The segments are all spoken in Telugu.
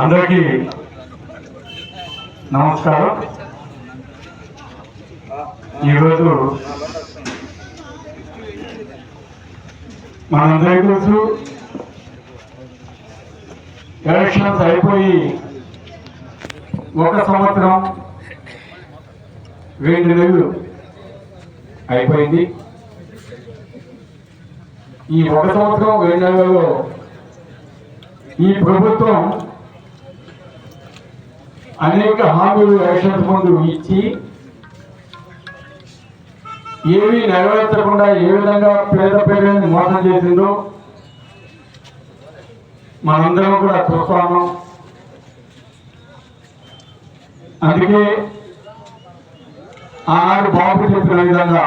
అందరికీ నమస్కారం. ఈరోజు మనందరికీ తెలుసు ఎలక్షన్స్ అయిపోయి ఒక సంవత్సరం రెండు నెలలు అయిపోయింది. ఈ ఒక సంవత్సరం రెండు నెలలలో ఈ ప్రభుత్వం అనేక హామీలు ఎలక్షన్స్ ముందు ఇచ్చి ఏవి నెరవేర్చకుండా ఏ విధంగా పేద పేదలను మోసం చేసిందో మనందరం కూడా చూస్తాము. అందుకే ఆనాడు బాబు చెప్పిన విధంగా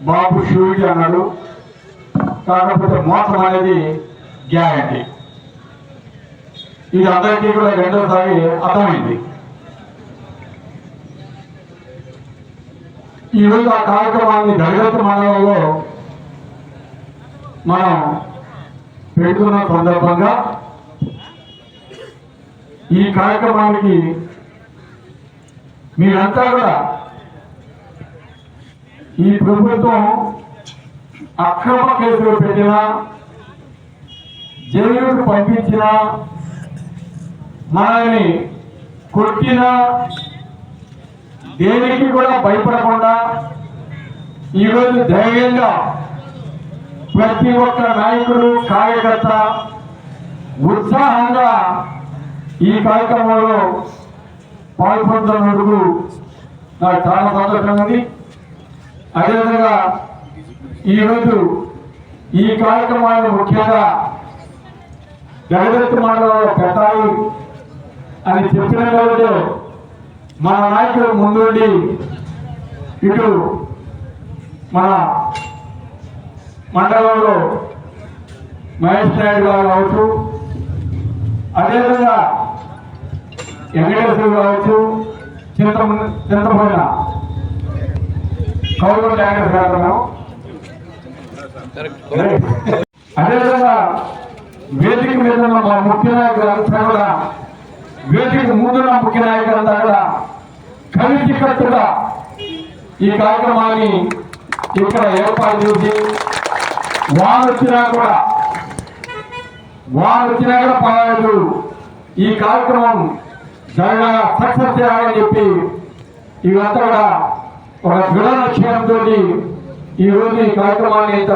బాబు షూరిటీ అన్నాడు. కాకపోతే మోసం అనేది గ్యారంటీ. ఇది అందరికీ కూడా రెండోసారి అర్థమైంది. ఈరోజు ఆ కార్యక్రమాన్ని జగత్ మండలంలో మనం పెడుతున్న సందర్భంగా ఈ కార్యక్రమానికి మీరంతా కూడా ఈ ప్రభుత్వం అక్రమ కేసులు పెట్టిన జైలుకు పంపించినా మనల్ని కొట్టిన దేనికి కూడా భయపడకుండా ఈరోజు ధైర్యంగా ప్రతి ఒక్క నాయకుడు కార్యకర్త ఉత్సాహంగా ఈ కార్యక్రమంలో పాల్గొంటున్నందుకు నాకు చాలా సంతోషంగా ఉంది. అదేవిధంగా ఈరోజు ఈ కార్యక్రమాన్ని ముఖ్యంగా జగదత్తి మండలంలో పెద్దాయి అని చెప్పిన కాబట్టి మన నాయకులు ముందుండి ఇటు మన మండలంలో మహేష్ నాయుడు గారు కావచ్చు అదేవిధంగా వెంకటేశ్వర కావచ్చు చింత చింతపోయిన కౌరవ ట్యాంకర్ కారణం అదేవిధంగా వేదిక మీద ఉన్న మా ముఖ్య నాయకులు అంతా కూడా వేదిక ముందున్న ముఖ్య నాయకులంతా కూడా కలిసి కట్టుగా ఈ కార్యక్రమాన్ని ఇక్కడ ఏర్పాటు చేసి వారు వచ్చినా కూడా వారు వచ్చినా కూడా పర్వాలేదు. ఈ కార్యక్రమం జరగా సక్సెస్ చేయాలని చెప్పి ఇవంతా కూడా ఒక దృఢ లక్ష్యంతో ఈ రోజు ఈ కార్యక్రమాన్ని ఇంత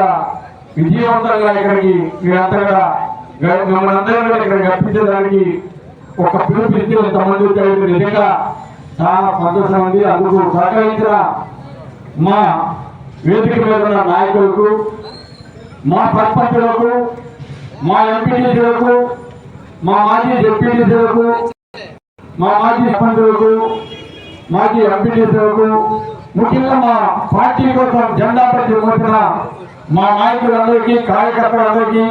విజయవంతంగా ఇక్కడికి మీరంతా కూడా గ- మమ్మల్ని అందరం కూడా ఇక్కడ రప్పించడానికి ఒక పిలుపునిచ్చి ఇంతమంది వచ్చారు. నిజంగా చాలా సంతోషం ఉంది. అందుకు సహకరించిన మా వేదిక మీద ఉన్న నాయకులకు మా సర్పంచులకు మా ఎంపీటీసీలకు మా మాజీ ఎంపీటీసీలకు మా మాజీ సర్పంచులకు మాజీ ఎంపీటీసీలకు ముఖ్యంగా మా పార్టీ కోసం జెండా పట్టి మోసిన మా నాయకులందరికీ కార్యకర్తలందరికీ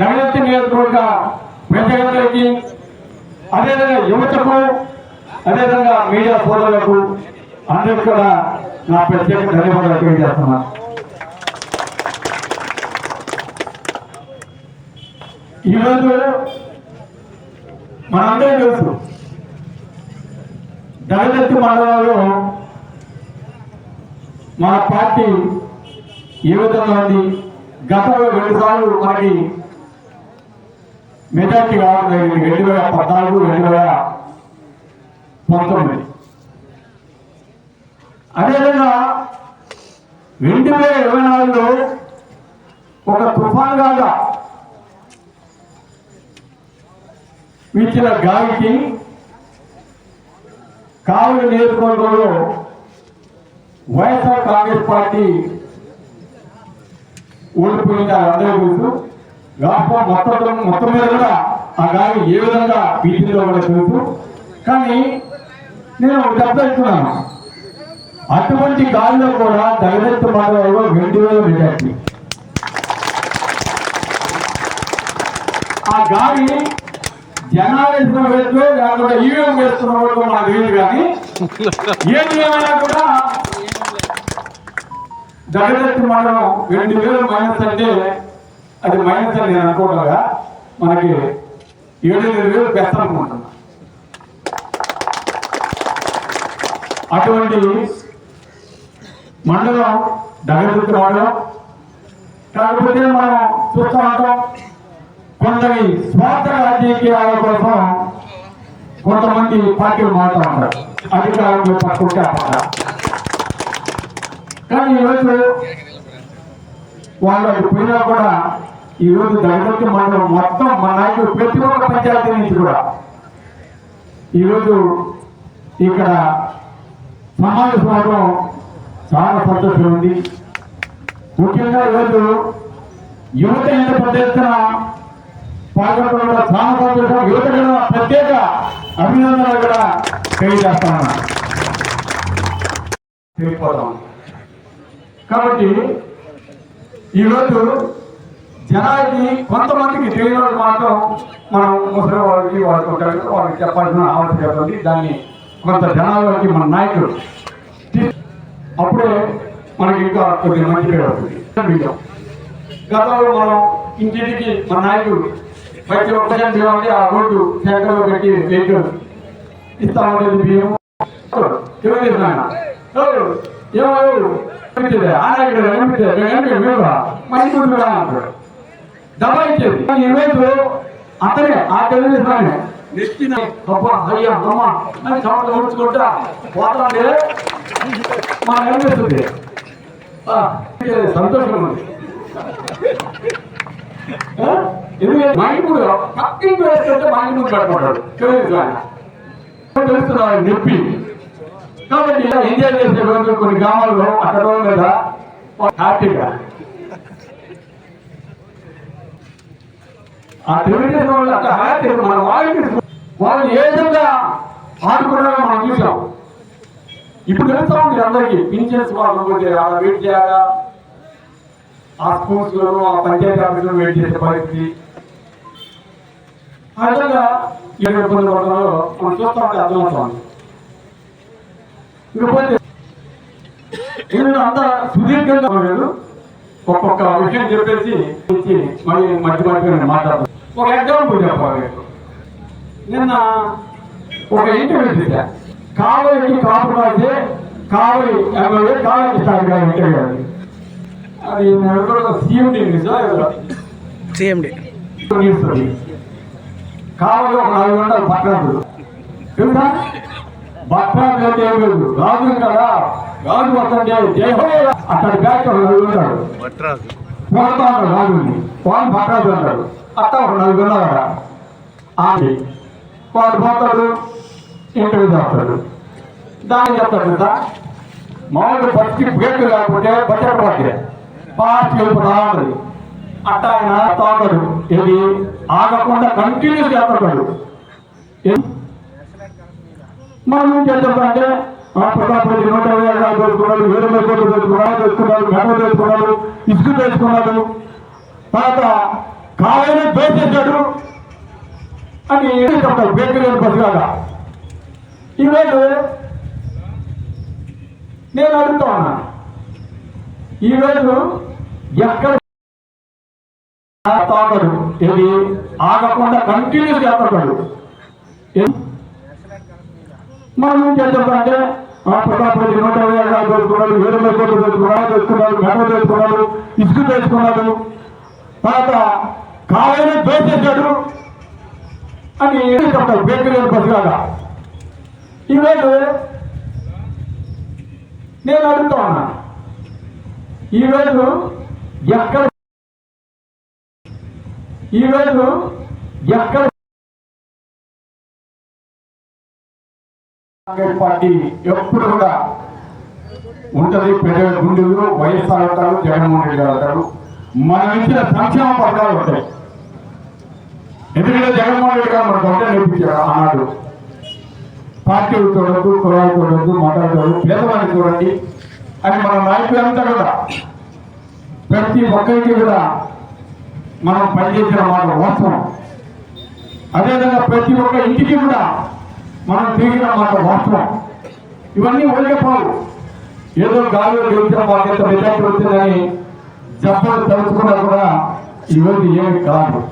దళిత నియోజకవర్గ ప్రజలందరికీ అదేవిధంగా యువతకు అదేవిధంగా మీడియా సోదరులకు అందరికీ కూడా నా ప్రత్యేక ధన్యవాదాలు తెలియజేస్తున్నాను ఈరోజు మనందరం తెలుసు దళిత మండలంలో మన పార్టీ ఏ విధంగా ఉంది? గతంలో రెండు సార్లు మనకి మెజార్టీ కావడం జరిగింది రెండు వేల పద్నాలుగు రెండు వేల పంతొమ్మిది. అదేవిధంగా రెండు వేల ఇరవై నాలుగులో ఒక తుఫాన్ కాగా వీచిన గాలికి కావులు నియోజకవర్గంలో వైఎస్ఆర్ కాంగ్రెస్ పార్టీ ఓడిపోయింది అందరూ తెలుసు. రాష్ట్రం మొత్తం మొత్తం మీద కూడా ఆ గాలి ఏ విధంగా పీచిందో కూడా తెలుసు. కానీ నేను ఒక చెప్తున్నాను అటువంటి గాలిలో కూడా జగదత్తు మండలంలో రెండు వేల మెజార్టీ ఆ గాలి జనాలు వేసిన వేసుకో లేకపోతే ఈవీఎం వేస్తున్న వాళ్ళు నాకు తెలియదు కానీ ఏది ఏమైనా కూడా జగదత్తి మాధవం రెండు వేలు మైనస్ అంటే అది మైనస్ అని నేను అనుకోవట్లేగా మనకి ఏడు ఎనిమిది వేలు పెస్తానుకుంటున్నా అటువంటి మండలం డగదుర్తి మండలం కాకపోతే మనం చూస్తూ ఉంటాం కొందరి స్వార్థ రాజకీయాల కోసం కొంతమంది పార్టీలు మారుతూ ఉంటారు. అధికారంలో పట్టుకుంటే కానీ ఈరోజు వాళ్ళు అది పోయినా కూడా ఈరోజు దళిత మన మొత్తం మా నాయకులు ప్రతి ఒక్క పంచాయతీ నుంచి కూడా ఈరోజు ఇక్కడ సమావేశం అవడం చాలా సంతోషం ఉంది. ముఖ్యంగా ఈరోజు యువత ఎంత పెద్ద ఎత్తున పాల్గొనడం కూడా చాలా సంతోషం. యువత కూడా ప్రత్యేక అభినందనలు కూడా తెలియజేస్తాను తెలియపోతాం కాబట్టి ఈరోజు జనానికి కొంతమందికి తెలియని మాత్రం మనం ముసలి వాళ్ళకి వాళ్ళకి ఉంటారు వాళ్ళకి చెప్పాల్సిన ఆవశ్యకత ఉంది దాన్ని కొంత జనాలకి మన నాయకుడు అప్పుడే మనకి ఇంకా కొద్దిగా మంచి పేరు వస్తుంది గతంలో మనం ఇంటికి మన నాయకుడు ప్రతి ఒక్కజన్ చేయాలి ఆ రోడ్డు ట్యాంకర్లో పెట్టి వెహికల్ ఇస్తామనేది బియ్యం తెలుగుదేశం ఆయన ఏమో కనిపించేది ఆ నాయకుడు కనిపించేది మీరు మంచి ఇచ్చేది కానీ ఈరోజు అతనే ఆ తెలుగుదేశం ఆయన నెత్తిన అబ్బా అయ్యా అమ్మ అని చమట ఊడ్చుకుంటా పోతాంటే మనం ఇది సంతోషం ఉంది. ఆ? ఎందుకంటే మైండ్ పక్కింటి వేస్తుంటే మైండ్ ముందు పెట్టుకుంటాడు. తెలుస్తున్నారు నొప్పి. కాబట్టి ఎంజాయ్ చేసే కొన్ని గ్రామాల్లో అక్కడ లేదా హ్యాపీగా ఆ తెలుగుదేశం వాళ్ళు అక్కడ హ్యాపీ మన వాళ్ళకి వాళ్ళు ఏ విధంగా ఆడుకున్నారో మనం చూసాం ఇప్పుడు తెలుస్తా ఉంది అందరికీ. పింఛన్స్ వాళ్ళు పోతే అలా వెయిట్ చేయాలా? ఆ స్కూల్స్లో ఆ పంచాయతీ ఆఫీసులో వెయిట్ చేసే పరిస్థితి. ఆ విధంగా ఏడు ఇబ్బంది పడతారో మనం చూస్తా ఉంటే అర్థమవుతుంది. ఇకపోతే నేను అంత సుదీర్ఘంగా లేదు ఒక్కొక్క విషయం చెప్పేసి మళ్ళీ మధ్య మధ్య నేను మాట్లాడతాను. ఒక ఎగ్జాంపుల్ చెప్పాలి. నిన్న ఒక ఇంటర్వ్యూ చేశా. కావలికి కాపు రాసే కావలి ఎమ్మెల్యే కావలి స్థాయిగా ఇంటర్వ్యూ అది సీఎండి సిఎండి నిలుస్తుంది కావలి ఒక నాలుగు గంటలు పట్టణాలు తెలుసా? పట్టణాలు అంటే ఏం లేదు. రాజు కదా. రాజు వస్తుంటే జయహో అక్కడ బ్యాక్ ఒక నలుగురు ఉంటాడు భట్రాజు. పోతా ఉంటాడు రాజుని వాడు పట్టణాలు ఉంటాడు అట్ట ఒక నలుగురు ఉన్నారు అక్కడ ఆమె వాడు పోతాడు ఇంటర్వ్యూ చేస్తాడు దాన్ని చెప్తాడు కదా మామూలు బస్కి బ్రేక్ లేకపోతే బట్టలు పడితే పార్టీ వెళ్ళిపోతా ఉంటుంది. అట్ట ఆయన తాగడు. ఇది ఆగకుండా కంటిన్యూస్ చేస్తాడు మనం ఏం చేద్దామంటే ఆ ప్రతాపరెడ్డి నూట ఇరవై ఐదు రాళ్ళు తెచ్చుకున్నాడు వేరే కోట్లు తెచ్చుకున్నాడు తెచ్చుకున్నాడు మెడ తెచ్చుకున్నాడు ఇసుక తెచ్చుకున్నాడు. తర్వాత కావాలని బేసేశాడు అని చెప్తాడు బేకరీ బస్సులాగా ఈరోజు నేను అడుగుతా ఉన్నా. ఈరోజు ఎక్కడ తాగడు ఇది ఆగకుండా కంటిన్యూస్ చేస్తాడు మనం ఏం చేద్దామంటే ఆ ప్రతాపరెడ్డి నూట ఇరవై ఐదు రాళ్ళు తెచ్చుకున్నాడు వేరే కోట్లు తెచ్చుకున్నాడు తెచ్చుకున్నాడు మెడలు తెచ్చుకున్నాడు ఇసుక తెచ్చుకున్నాడు. తర్వాత కావాలని బేసేశాడు అని చెప్తారు బేకరీ బస్సులాగా ఈరోజు నేను అడుగుతా ఉన్నా ఈరోజు ఎక్కడ ఈరోజు ఎక్కడ కాంగ్రెస్ పార్టీ ఎప్పుడు కూడా ఉంటది పెద్ద గుండెలు వైఎస్ఆర్ అంటారు జగన్మోహన్ రెడ్డి గారు అంటారు. మనం ఇచ్చిన సంక్షేమ పథకాలు ఉంటాయి. ఎందుకంటే జగన్మోహన్ రెడ్డి గారు మనకు ఒకటే నేర్పించారు ఆనాడు. పార్టీలు చూడద్దు కులాలు చూడద్దు మతాలు చూడద్దు పేదవాడిని చూడండి. అని మన నాయకులంతా కూడా. ప్రతి ఒక్కరికి కూడా మనం పనిచేసిన మాట వాస్తవం. అదేవిధంగా ప్రతి ఒక్క ఇంటికి కూడా మనం తీగిన మాట వాస్తవం. ఇవన్నీ ఒలిగిపోవు ఏదో గాలిలో గెలిచిన బాధ్యత ఎంత మెజార్టీ వచ్చిందని చెప్పలు తలుచుకున్నా కూడా ఈరోజు ఏమి కాదు.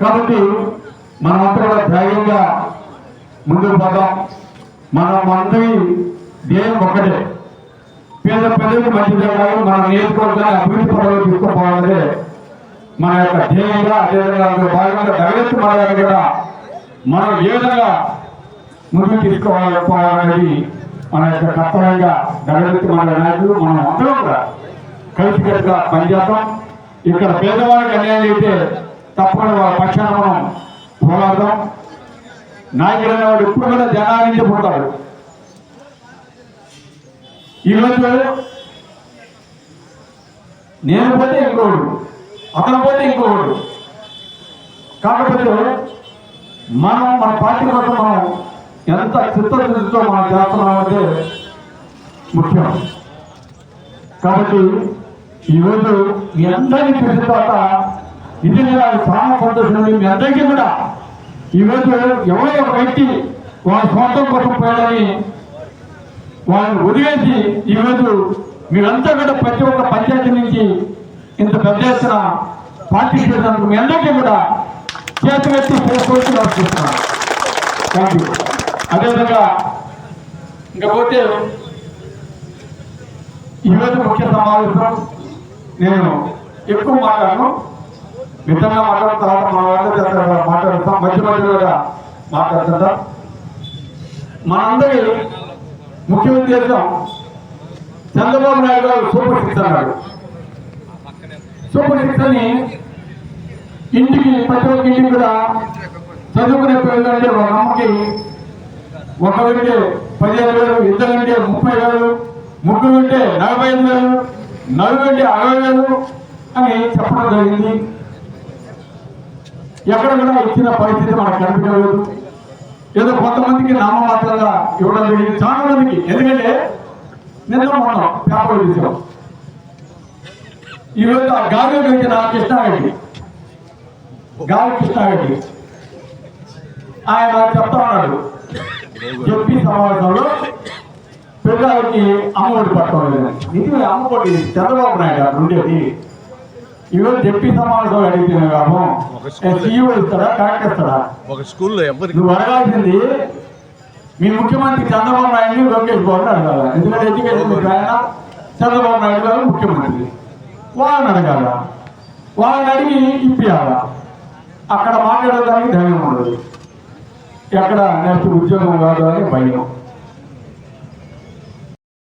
కాబట్టి మనమంతా కూడా ధైర్యంగా ముందుకు పోదాం. మనం అందరి ధ్యేయం ఒక్కటే. పేద ప్రజలకు మంచి జరగాలి మన నియోజకవర్గాన్ని అభివృద్ధి పదవులు తీసుకుపోవాలనే మన యొక్క ధ్యేయంగా అదేవిధంగా భాగంగా దళిత మార్గాన్ని కూడా మనం ఏ విధంగా ముందుకు తీసుకోవాలనేది మన యొక్క కర్తవ్యంగా దళిత మన నాయకులు మనం అందరం కూడా కలిసికట్టుగా పనిచేద్దాం. ఇక్కడ పేదవాళ్ళకి అన్యాయం అయితే తప్పని వాళ్ళ పక్షాన మనం పోరాడదాం. నాయకుడు అనేవాడు ఎప్పుడు కూడా జనానికి పుడతాడు ఈరోజు నేను పోతే ఇంకోడు అతను పోతే ఇంకోడు. కాకపోతే మనం మన పార్టీ కోసం మనం ఎంత చిత్తశుద్ధితో మనం చేస్తున్నామంటే ముఖ్యం. కాబట్టి ఈరోజు మీ అందరినీ చూసిన తర్వాత ఇది నేను చాలా సంతోషం మీ అందరికీ కూడా ఈరోజు ఎవరో ఒక వ్యక్తి వాళ్ళ సొంతం కోసం పోయాడని వాళ్ళని వదిలేసి ఈరోజు మీరంతా కూడా ప్రతి ఒక్క పంచాయతీ నుంచి ఇంత పెద్ద ఎత్తున పార్టీ చేసినందుకు మీ అందరికీ కూడా చేతులెత్తి పోటీ నడుస్తున్నాను థ్యాంక్ యూ అదేవిధంగా ఇంకపోతే ఈరోజు ముఖ్య సమావేశం నేను ఎక్కువ మాట్లాడను. మితంగా మాట్లాడిన తర్వాత మన వాళ్ళ మాట్లాడతాం. మధ్య మధ్యలో మాట్లాడుతుంటాం. మనందరి ముఖ్య ఉద్దేశం చంద్రబాబు నాయుడు గారు సూపర్ సిక్స్ అన్నాడు. సూపర్ సిక్స్ అని ఇంటికి ప్రతి ఒక్క ఇంటికి కూడా చదువుకునే పిల్లలంటే ఒక అమ్మకి ఒక పదిహేను వేలు ఇద్దరు అంటే ముప్పై వేలు ముగ్గురు అంటే నలభై ఐదు వేలు నలుగురు అంటే అరవై వేలు అని చెప్పడం జరిగింది. ఎక్కడ కూడా ఇచ్చిన పరిస్థితి మనకు కనిపించలేదు. ఏదో కొంతమందికి నామమాత్రంగా ఇవ్వడం జరిగింది. చాలా మందికి. ఎందుకంటే నిన్న మనం పేపర్ చూసాం ఈరోజు ఆ గాలి వచ్చిన కృష్ణారెడ్డి. గాలి కృష్ణారెడ్డి ఆయన చెప్తా ఉన్నాడు చెప్పి సమావేశంలో పిల్లలకి అమ్మఒడి పట్టడం నిజమే అమ్మఒడి చంద్రబాబు నాయుడు గారు ఉండేది. ఈరోజు చెప్పి సమావేశం అడిగితే కాము సీఈఓ ఇస్తాడా కరెక్ట్ ఇస్తాడా? ఒక స్కూల్లో నువ్వు అడగాల్సింది మీ ముఖ్యమంత్రి చంద్రబాబు నాయుడు లోకేష్ బాబు అడగాల. ఎందుకంటే ఎడ్యుకేషన్ ఆయన చంద్రబాబు నాయుడు గారు ముఖ్యమంత్రి. వాళ్ళని అడగాల. వాళ్ళని అడిగి ఇప్పియాల. అక్కడ మాట్లాడడానికి ధైర్యం ఉండదు. ఎక్కడ నెక్స్ట్ ఉద్యోగం కాదు అని భయం.